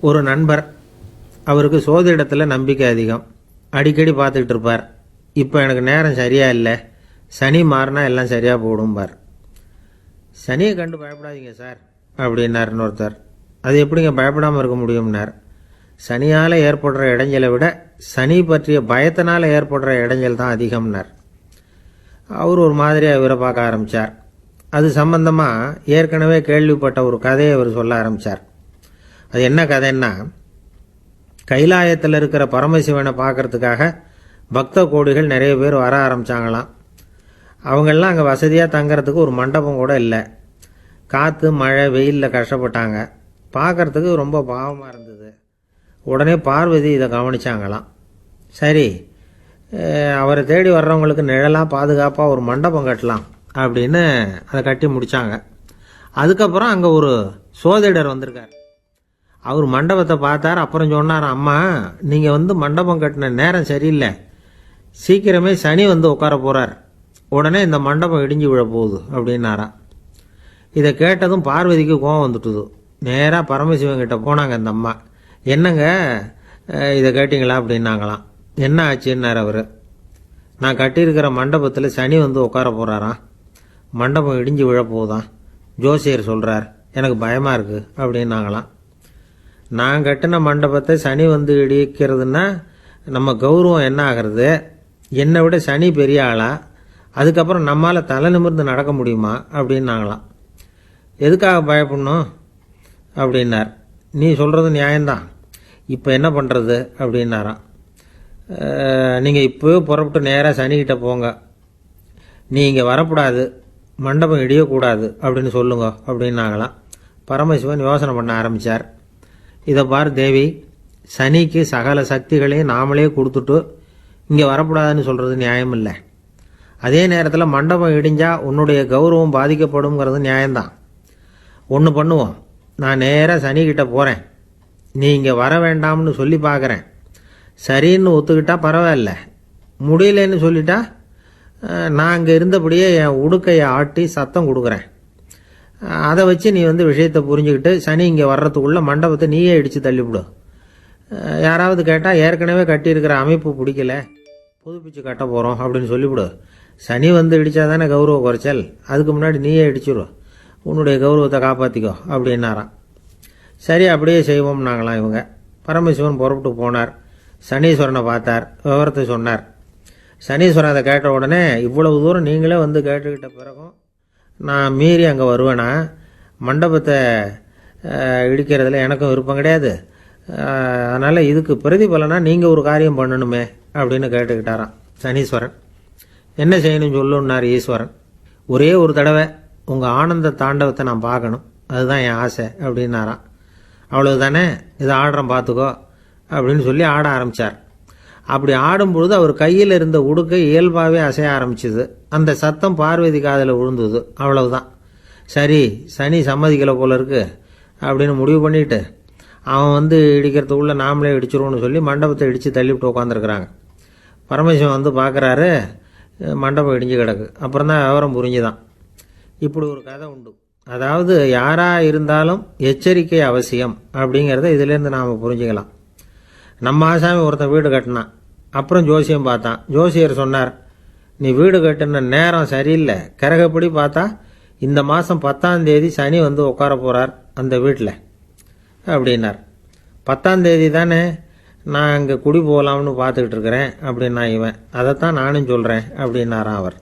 ஒரு நண்பர். அவருக்கு சோதிடத்தில் நம்பிக்கை அதிகம். அடிக்கடி பார்த்துக்கிட்டு இருப்பார். இப்போ எனக்கு நேரம் சரியா இல்லை. சனி மாறினா எல்லாம் சரியாக போடும்பார். சனியை கண்டு பயப்படாதீங்க சார் அப்படின்னார் இன்னொருத்தர் அது எப்படிங்க பயப்படாமல் இருக்க முடியும்னார். சனியால் ஏற்படுற இடைஞ்சலை விட சனி பற்றிய பயத்தினால் ஏற்படுற இடைஞ்சல் தான் அதிகம்னார். அவர் ஒரு மாதிரியாக இவரை பார்க்க ஆரம்பித்தார் அது சம்பந்தமாக ஏற்கனவே கேள்விப்பட்ட ஒரு கதையை அவர் சொல்ல ஆரம்பித்தார் அது என்ன கதைன்னா கைலாயத்தில் இருக்கிற பரமசிவனை பார்க்கறதுக்காக பக்த கோடிகள் நிறைய பேர் வர ஆரம்பித்தாங்களாம் அவங்கெல்லாம் அங்கே வசதியாக தங்கிறதுக்கு ஒரு மண்டபம் கூட இல்லை. காற்று மழை வெயிலில் கஷ்டப்பட்டாங்க. பார்க்கறதுக்கு ரொம்ப பாவமாக இருந்தது. உடனே பார்வதி இதை கவனிச்சாங்களாம். சரி அவரை தேடி வர்றவங்களுக்கு நிழலாக பாதுகாப்பாக ஒரு மண்டபம் கட்டலாம் அப்படின்னு அதை கட்டி முடித்தாங்க அதுக்கப்புறம் அங்கே ஒரு சோதிடர் வந்திருக்கார். அவர் மண்டபத்தை பார்த்தார் அப்புறம் சொன்னார் அம்மா நீங்கள் வந்து மண்டபம் கட்டின நேரம் சரியில்லை. சீக்கிரமே சனி வந்து உட்கார போகிறார் உடனே இந்த மண்டபம் இடிஞ்சு விழ போகுது அப்படின்னாராம். இதை கேட்டதும் பார்வதிக்கு கோவம் வந்துட்டுது. நேராக பரமசிவங்கிட்ட போனாங்க இந்த அம்மா. என்னங்க இதை கேட்டிங்களா? அப்படின்னாங்களாம். என்ன ஆச்சுன்னார் அவர்? நான் கட்டியிருக்கிற மண்டபத்தில் சனி வந்து உட்கார போகிறாராம் மண்டபம் இடிஞ்சு விழ போகுதான் ஜோசியர் சொல்கிறார் எனக்கு பயமாக இருக்குது அப்படின்னாங்களாம். நான் கட்டின மண்டபத்தை சனி வந்து இடிக்கிறதுனா நம்ம கௌரவம் என்ன ஆகிறது? என்னை விட சனி பெரிய ஆளா? அதுக்கப்புறம் நம்மால் தலை நிமிர்ந்து நடக்க முடியுமா? அப்படின்னாங்களாம். எதுக்காக பயப்படணும்? அப்படின்னார். நீ சொல்கிறது நியாயம்தான். இப்போ என்ன பண்ணுறது அப்படின்னாராம். நீங்கள் இப்போவே புறப்பட்டு நேராக சனிக்கிட்ட போங்க. நீ இங்கே வரக்கூடாது. மண்டபம் இடியக்கூடாது. அப்படின்னு சொல்லுங்க. அப்படின்னாங்களாம். பரமசிவன் யோசனை பண்ண ஆரம்பித்தார் இதை பார் தேவி சனிக்கு சகல சக்திகளையும் நாமளே கொடுத்துட்டு இங்கே வரக்கூடாதுன்னு சொல்கிறது நியாயம் இல்லை அதே நேரத்தில் மண்டபம் இடிஞ்சால் உன்னுடைய கௌரவம் பாதிக்கப்படுங்கிறது நியாயம்தான். ஒன்று பண்ணுவோம். நான் நேராக சனிக்கிட்ட போகிறேன் நீ இங்கே வர வேண்டாம்னு சொல்லி பார்க்குறேன் சரின்னு ஒத்துக்கிட்டால் பரவாயில்ல. முடியலன்னு சொல்லிட்டா நான் அங்கே இருந்தபடியே என் உடுக்கையை ஆட்டி சத்தம் கொடுக்குறேன். அதை வச்சு நீ வந்து விஷயத்தை புரிஞ்சுக்கிட்டு சனி இங்கே வர்றதுக்குள்ளே மண்டபத்தை நீயே இடித்து தள்ளிவிடு. யாராவது கேட்டால் ஏற்கனவே கட்டியிருக்கிற அமைப்பு பிடிக்கல. புதுப்பிச்சு கட்ட போகிறோம் அப்படின்னு சொல்லிவிடு. சனி வந்து இடித்தா தானே கௌரவ குறைச்சல். அதுக்கு முன்னாடி நீயே இடிச்சிரு. உன்னுடைய கௌரவத்தை காப்பாற்றிக்கோ அப்படின்னாராம். சரி அப்படியே செய்வோம் நாங்களாம் இவங்க. பரமசிவன் புறப்பட்டு போனார். சனீஸ்வரனை பார்த்தார். விவரத்தை சொன்னார். சனீஸ்வரன் அதை கேட்ட உடனே இவ்வளவு தூரம் நீங்களே வந்து கேட்டுக்கிட்ட பிறகும் நான் மீறி அங்கே வருவேனா? மண்டபத்தை இடிக்கிறதுல எனக்கும் விருப்பம் கிடையாது. அதனால் இதுக்கு பிரதிபலனா நீங்கள் ஒரு காரியம் பண்ணணுமே அப்படின்னு கேட்டுக்கிட்டாராம் சனீஸ்வரன். என்ன செய்யணும் சொல்லுன்னார் ஈஸ்வரன். ஒரே ஒரு தடவை உங்கள் ஆனந்த தாண்டவத்தை நான் பார்க்கணும். அதுதான் என் ஆசை அப்படின்னாராம். அவ்வளவுதானே? இதை ஆடுறோம் பார்த்துக்கோ அப்படின்னு சொல்லி ஆட ஆரம்பித்தார் அப்படி ஆடும்பொழுது அவர் கையில் இருந்த உடுக்கை இயல்பாகவே அசைய ஆரம்பிச்சுது. அந்த சத்தம் பார்வதி காதில் விழுந்தது. அவ்வளவுதான். சரி சனி சம்மதிக்கலை போல இருக்கு அப்படின்னு முடிவு பண்ணிட்டு அவன் வந்து இடிக்கிறதுக்குள்ளே நாமளே இடிச்சிருவோம்னு சொல்லி மண்டபத்தை இடித்து தள்ளிவிட்டு உட்காந்துருக்குறாங்க பரமேஸ்வரன் வந்து பார்க்குறாரு மண்டபம் இடிஞ்சு கிடக்கு. அப்புறம் தான் விவரம் புரிஞ்சுதான். இப்படி ஒரு கதை உண்டு. அதாவது யாராக இருந்தாலும் எச்சரிக்கை அவசியம் அப்படிங்கிறத இதுலேருந்து நாம் புரிஞ்சுக்கலாம். நம்ம ஆசாமி ஒருத்தன் வீடு கட்டினான் அப்புறம் ஜோசியம் பார்த்தான் ஜோசியர் சொன்னார் நீ வீடு கட்டின நேரம் சரியில்லை. கரகப்படி பார்த்தா இந்த மாதம் பத்தாம் தேதி சனி வந்து உட்கார போகிறார் அந்த வீட்டில் அப்படின்னார். பத்தாம் தேதி தானே நான் அங்கே குடி போகலாம்னு பார்த்துக்கிட்டு இருக்கிறேன். அப்படின்னா இவன் அதைத்தான் நானும் சொல்கிறேன் அப்படின்னாராம் அவர்.